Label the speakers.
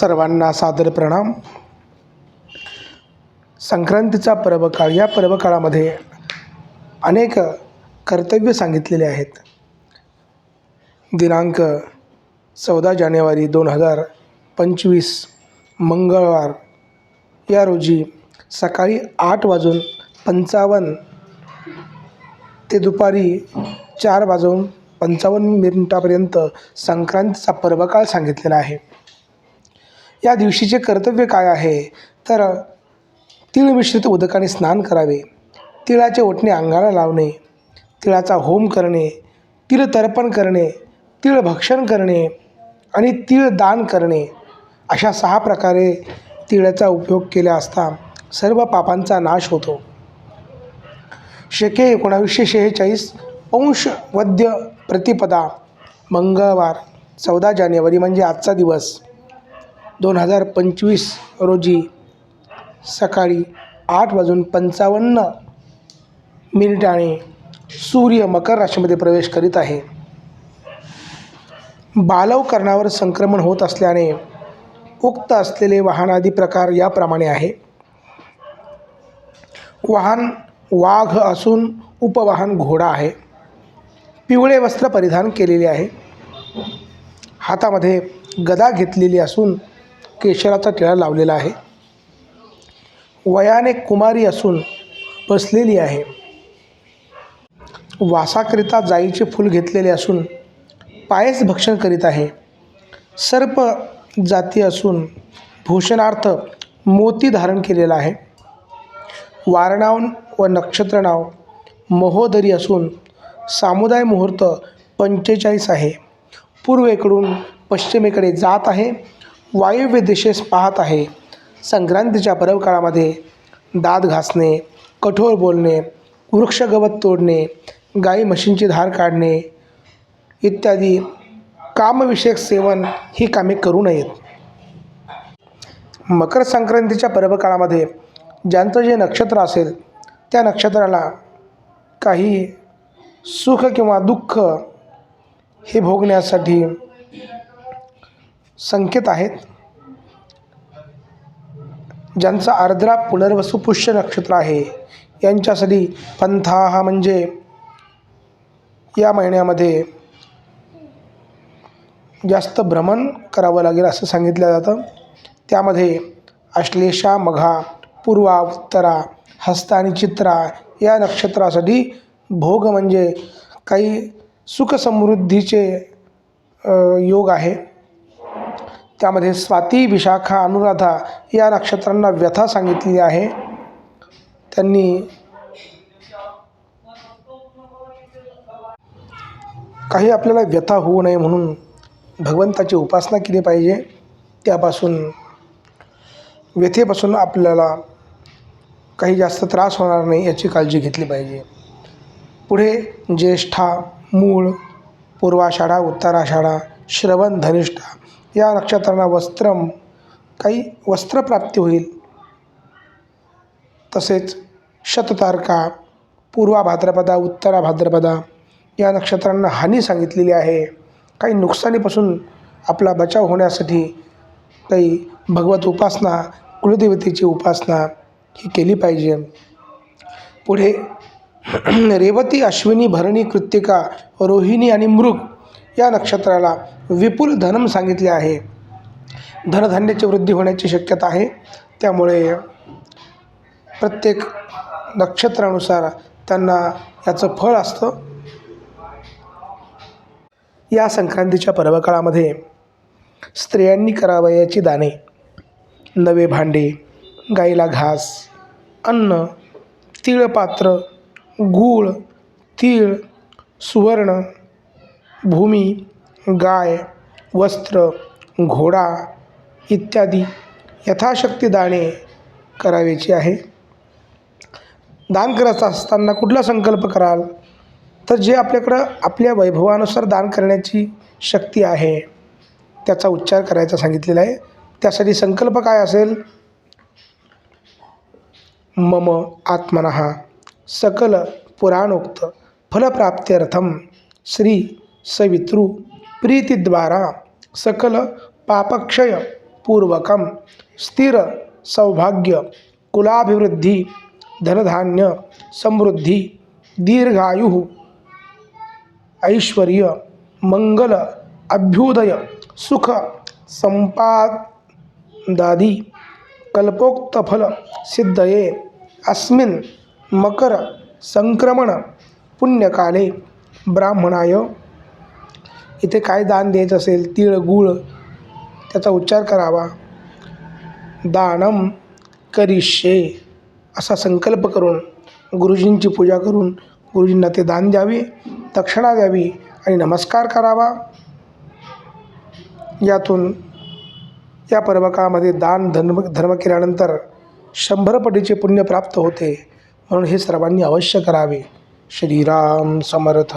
Speaker 1: सर्वांना सादर प्रणाम. संक्रांतीचा पर्वकाळ या पर्वकाळामध्ये अनेक कर्तव्य सांगितलेले आहेत. दिनांक चौदा जानेवारी दोन हजार पंचवीस मंगळवार या रोजी सकाळी आठ वाजून पंचावन्न ते दुपारी चार वाजून पंचावन्न मिनिटापर्यंत संक्रांतीचा पर्वकाळ सांगितलेला आहे. या दिवशीचे कर्तव्य काय आहे? तर तीळ मिश्रित उदकाने स्नान करावे. तिळाचे ओटणे अंगाला लावणे. तिळाचा होम करणे. तिळ तर्पण करणे. तिळ भक्षण करणे आणि तीळ दान करणे. अशा सहा प्रकारे तिळाचा उपयोग केला असता सर्व पापांचा नाश होतो. शके एकोणावीसशे शेहेचाळीस अंश वद्य प्रतिपदा मंगळवार चौदा जानेवारी म्हणजे आजचा दिवस. दोन हजार पंचवीस रोजी सकाळी आठ वाजून पंचावन्न मिनिटाने सूर्य मकर राशीमध्ये प्रवेश करीत आहे. बालवकरणावर संक्रमण होत असल्याने उक्त असलेले वाहनादी प्रकार याप्रमाणे आहे. वाहन वाघ असून उपवाहन घोडा आहे. पिवळे वस्त्र परिधान केलेले आहे. हातामध्ये गदा घेतलेली असून केशराचा टिळा लावलेला आहे. वयाने कुमारी असून बसलेली आहे. वासाकरिता जाईचे फूल घेतलेले असून पायस भक्षण करीत आहे. सर्प जाती असून भूषणार्थ मोती धारण केलेला आहे. वारणाव व नक्षत्र नाव महोदरी असून सामुदाय मुहूर्त पंचेचाळीस आहे. पूर्वेकडून पश्चिमेकडे जात आहे. वायव्य दिशेस पाहत आहे. संक्रांतीच्या पर्वकाळामध्ये दात घासणे कठोर बोलणे वृक्ष गवत तोडणे गाई म्हशींची धार काढणे इत्यादी कामविषयक सेवन ही कामे करू नयेत. मकर संक्रांतीच्या पर्वकाळामध्ये ज्यांचं जे नक्षत्र असेल त्या नक्षत्राला काही सुख किंवा दुःख हे भोगण्यासाठी संकेत आहेत. ज्यांचा आर्द्रा पुनर्वसू पुष्य नक्षत्र आहे यांच्यासाठी पंथा हा म्हणजे या महिन्यामध्ये जास्त भ्रमण करावं लागेल असं सांगितलं जातं. त्यामध्ये आश्लेषा मघा पूर्वा उत्तरा हस्ता आणि चित्रा या नक्षत्रासाठी भोग म्हणजे काही सुखसमृद्धीचे योग आहे. त्यामध्ये स्वाती विशाखा अनुराधा या नक्षत्रांना व्यथा सांगितलेली आहे. त्यांनी काही आपल्याला व्यथा होऊ नये म्हणून भगवंताची उपासना केली पाहिजे. त्यापासून व्यथेपासून आपल्याला काही जास्त त्रास होणार नाही याची काळजी घेतली पाहिजे. पुढे ज्येष्ठा मूळ पूर्वाषाढा उत्तराषाढा श्रवण धनिष्ठा या नक्षत्रांना वस्त्रम काही वस्त्रप्राप्ती होईल. तसेच शततारका पूर्वा भाद्रपदा उत्तरा भाद्रपदा या नक्षत्रांना हानी सांगितलेली आहे. काही नुकसानीपासून आपला बचाव होण्यासाठी काही भगवत उपासना कुलदेवतेची उपासना ही केली पाहिजे. पुढे रेवती अश्विनी भरणी कृत्तिका रोहिणी आणि मृग या नक्षत्राला विपुल धनम सांगितले आहे. धनधान्याची वृद्धी होण्याची शक्यता आहे. त्यामुळे प्रत्येक नक्षत्रानुसार त्यांना याचं फळ असतं. या संक्रांतीच्या पर्वकाळामध्ये स्त्रियांनी करावयाची दाने नवे भांडे गाईला घास अन्न तिळपात्र गूळ तीळ सुवर्ण भूमी गाय वस्त्र घोडा इत्यादी यथाशक्ती दाणे करावयाची आहे. दान करत असताना कुठला संकल्प कराल? तर जे आपल्याकडं आपल्या वैभवानुसार दान करण्याची शक्ती आहे त्याचा उच्चार करायचा सांगितलेला आहे. त्यासाठी संकल्प काय असेल? मम आत्मन सकल पुराणोक्त फलप्राप्त्यर्थम श्री सवितृ प्रीतिद्वारा सकल पापक्षय पूर्वकं स्थिर सौभाग्य कुलाभिवृद्धी धनधान्य समृद्धी दीर्घायु ऐश्वर्य मंगल अभ्युदय सुख संपादादी कल्पोक्तफल सिद्धये। अस्मिन् मकर संक्रमण पुण्यकाले ब्राह्मणाय इथे काय दान द्यायचं असेल तीळ गूळ त्याचा उच्चार करावा. दानम करिष्ये असा संकल्प करून गुरुजींची पूजा करून गुरुजींना ते दान द्यावे दक्षिणा द्यावी आणि नमस्कार करावा. यातून या पर्वकामध्ये दान धर्म धर्म केल्यानंतर शंभर पटीचे पुण्य प्राप्त होते. म्हणून हे सर्वांनी अवश्य करावे. श्रीराम समर्थ.